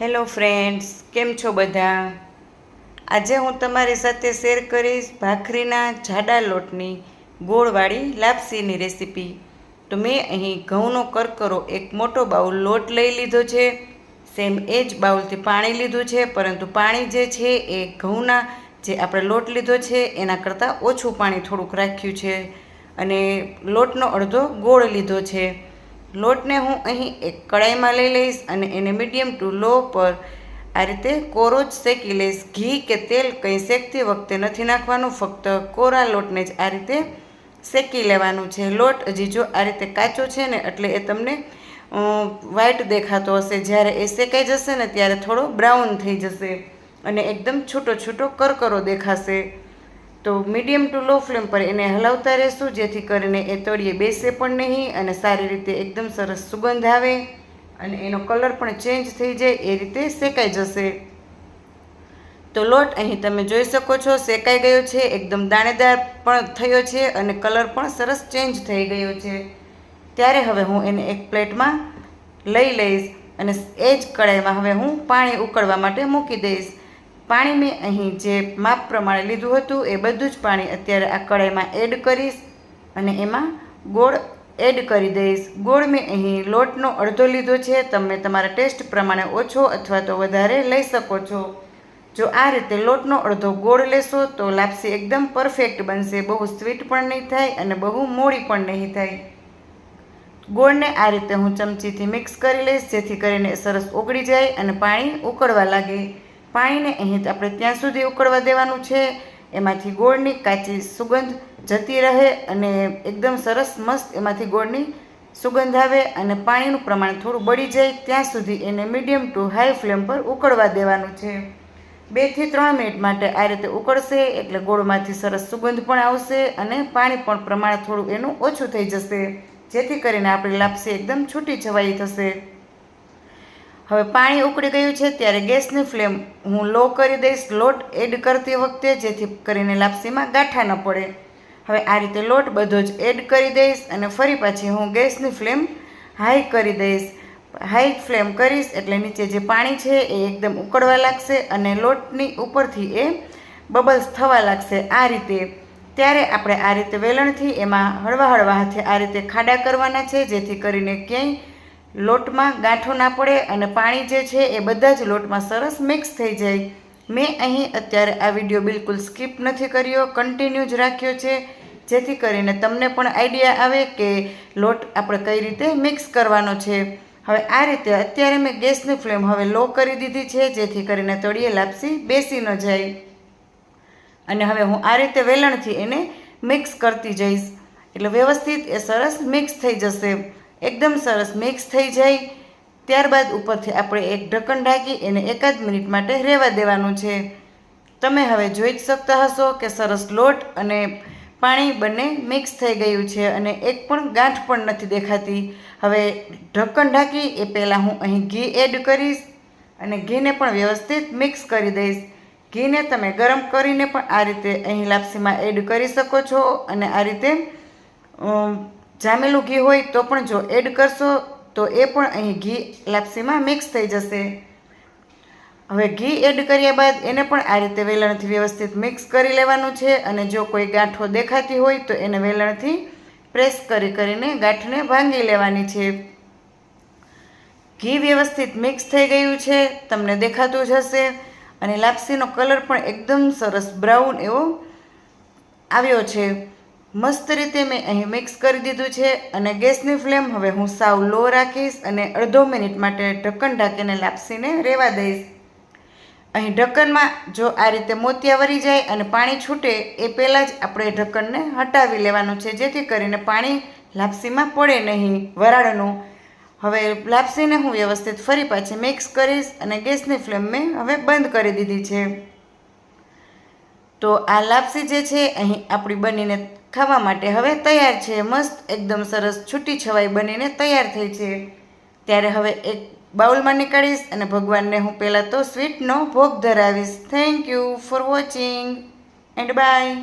Hello friends કેમ છો બધા? આજે હું તમારી સાથે શેર કરીશ ભાખરીના જાડા લોટની ગોળવાળી લાપસીની રેસીપી તો મેં અહીં ઘઉંનો કરકરો એક મોટો બાઉલ લોટ લઈ લીધો છે. સેમ એ જ બાઉલથી પાણી લીધું છે, પરંતુ પાણી જે છે એ ઘઉંના જે આપણે લોટ લીધો છે, એના કરતાં ઓછું પાણી થોડુંક રાખ્યું છે. અને લોટનો અડધો ગોળ લીધો છે. લોટને હું અહીં એક કડાઈમાં લઈ લઈશ અને એને મીડિયમ ટુ લો પર આ રીતે કોરો જ શેકી લઈશ. ઘી કે તેલ કંઈ શેકતી વખતે નથી નાખવાનું, ફક્ત કોરા લોટને જ આ રીતે શેકી લેવાનું છે. લોટ હજી જો આ રીતે કાચો છે ને એટલે એ તમને વ્હાઈટ દેખાતો હશે. જ્યારે એ શેકાઈ જશે ને ત્યારે થોડો બ્રાઉન થઈ જશે અને એકદમ છૂટો છૂટો કરકરો દેખાશે. તો મીડિયમ ટુ લો ફ્લેમ પર એને હલાવતા રહેશું, જેથી કરીને એ તળિયે બેસે પણ નહીં અને સારી રીતે એકદમ સરસ સુગંધ આવે અને એનો કલર પણ ચેન્જ થઈ જાય, એ રીતે શેકાઈ જશે. તો લોટ અહીં તમે જોઈ શકો છો, શેકાઈ ગયો છે, એકદમ દાણેદાર પણ થયો છે અને કલર પણ સરસ ચેન્જ થઈ ગયો છે. ત્યારે હવે હું એને એક પ્લેટમાં લઈ લઈશ અને એ જ કડાઈમાં હવે હું પાણી ઉકળવા માટે મૂકી દઈશ. પાણી મેં અહીં જે માપ પ્રમાણે લીધું હતું, એ બધું જ પાણી અત્યારે આ કડાઈમાં એડ કરીશ અને એમાં ગોળ એડ કરી દઈશ. ગોળ મેં અહીં લોટનો અડધો લીધો છે. તમે તમારા ટેસ્ટ પ્રમાણે ઓછો અથવા તો વધારે લઈ શકો છો. જો આ રીતે લોટનો અડધો ગોળ લેશો તો લાપસી એકદમ પરફેક્ટ બનશે. બહુ સ્વીટ પણ નહીં થાય અને બહુ મોડી પણ નહીં થાય. ગોળને આ રીતે હું ચમચીથી મિક્સ કરી લઈશ, જેથી કરીને સરસ ઓગળી જાય અને પાણી ઉકળવા લાગે. પાણીને અહીં આપણે ત્યાં સુધી ઉકળવા દેવાનું છે. એમાંથી ગોળની કાચી સુગંધ જતી રહે અને એકદમ સરસ મસ્ત એમાંથી ગોળની સુગંધ આવે અને પાણીનું પ્રમાણ થોડું બળી જાય ત્યાં સુધી એને મીડિયમ ટુ હાઈ ફ્લેમ પર ઉકળવા દેવાનું છે. બેથી ત્રણ મિનિટ માટે આ રીતે ઉકળશે એટલે ગોળમાંથી સરસ સુગંધ પણ આવશે અને પાણી પણ પ્રમાણ થોડું એનું ઓછું થઈ જશે. જેથી કરીને આપણી લાપસી એકદમ છૂટી છવાઈ થશે. હવે પાણી ઉકળી ગયું છે ત્યારે ગેસની ફ્લેમ હું લો કરી દઈશ. લોટ એડ કરતી વખતે જેથી કરીને લાપસીમાં ગાંઠા ન પડે. હવે આ રીતે લોટ બધો જ એડ કરી દઈશ અને ફરી પાછી હું ગેસની ફ્લેમ હાઈ કરી દઈશ. હાઈ ફ્લેમ કરીશ એટલે નીચે જે પાણી છે એ એકદમ ઉકળવા લાગશે અને લોટની ઉપરથી એ બબલ્સ થવા લાગશે આ રીતે. ત્યારે આપણે આ રીતે વેલણથી એમાં હળવા હળવા હાથે આ રીતે ખાડા કરવાના છે જેથી કરીને ક્યાંય લોટમાં ગાંઠો ના પડે અને પાણી જે છે એ બધા જ લોટમાં સરસ મિક્સ થઈ જાય. મેં અહીં અત્યારે આ વીડિયો બિલકુલ સ્કીપ નથી કર્યો કન્ટિન્યુ જ રાખ્યો છે. જેથી કરીને તમને પણ આઈડિયા આવે કે લોટ આપણે કઈ રીતે મિક્સ કરવાનો છે. હવે આ રીતે અત્યારે મેં ગેસની ફ્લેમ હવે લો કરી દીધી છે, જેથી કરીને તળિયે લાપસી બેસી ન જાય. અને હવે હું આ રીતે વેલણથી એને મિક્સ કરતી જઈશ. એટલે વ્યવસ્થિત એ સરસ મિક્સ થઈ જશે. એકદમ સરસ મિક્સ થઈ જાય. ત્યારબાદ ઉપરથી આપણે એક ઢક્કન ઢાંકી એને એકાદ મિનિટ માટે રહેવા દેવાનું છે. તમે હવે જોઈ જ શકતા હશો કે સરસ લોટ અને પાણી બંને મિક્સ થઈ ગયું છે અને એક પણ ગાંઠ પણ નથી દેખાતી. હવે ઢક્કન ઢાંકી એ પહેલાં હું અહીં ઘી એડ કરીશ અને ઘીને પણ વ્યવસ્થિત મિક્સ કરી દઈશ. ઘીને તમે ગરમ કરીને પણ આ રીતે અહીં લાપસીમાં એડ કરી શકો છો અને આ રીતે જામેલું ઘી હોય તો પણ જો એડ કરશો, તો એ પણ અહીં ઘી લાપસીમાં મિક્સ થઈ જશે. હવે ઘી એડ કર્યા બાદ એને પણ આ રીતે વેલણથી વ્યવસ્થિત મિક્સ કરી લેવાનું છે અને જો કોઈ ગાંઠો દેખાતી હોય તો એને વેલણથી પ્રેસ કરી કરીને ગાંઠને ભાંગી લેવાની છે. ઘી વ્યવસ્થિત મિક્સ થઈ ગયું છે, તમને દેખાતું જ હશે. અને લાપસીનો કલર પણ એકદમ સરસ બ્રાઉન એવો આવ્યો છે. મસ્ત રીતે મેં અહીં મિક્સ કરી દીધું છે અને ગેસની ફ્લેમ હવે હું સાવ લો રાખીશ અને અડધો મિનિટ માટે ઢક્કન ઢાંકીને લાપસીને રહેવા દઈશ. અહીં ઢક્કનમાં જો આ રીતે મોતિયા વરી જાય અને પાણી છૂટે, એ પહેલાં જ આપણે ઢક્કનને હટાવી લેવાનું છે, જેથી કરીને પાણી લાપસીમાં પડે નહીં વરાળનું. હવે લાપસીને હું વ્યવસ્થિત ફરી પાછી મિક્સ કરીશ અને ગેસની ફ્લેમ મેં હવે બંધ કરી દીધી છે. તો આ લાપસી જે છે, અહીં આપણી બનીને ખાવા માટે હવે તૈયાર છે. મસ્ત એકદમ સરસ છૂટી છવાઈ બનીને તૈયાર થઈ છે. ત્યારે હવે એક બાઉલમાં નીકાળીશ અને ભગવાનને હું પહેલાં તો સ્વીટનો ભોગ ધરાવીશ. Thank you for watching and bye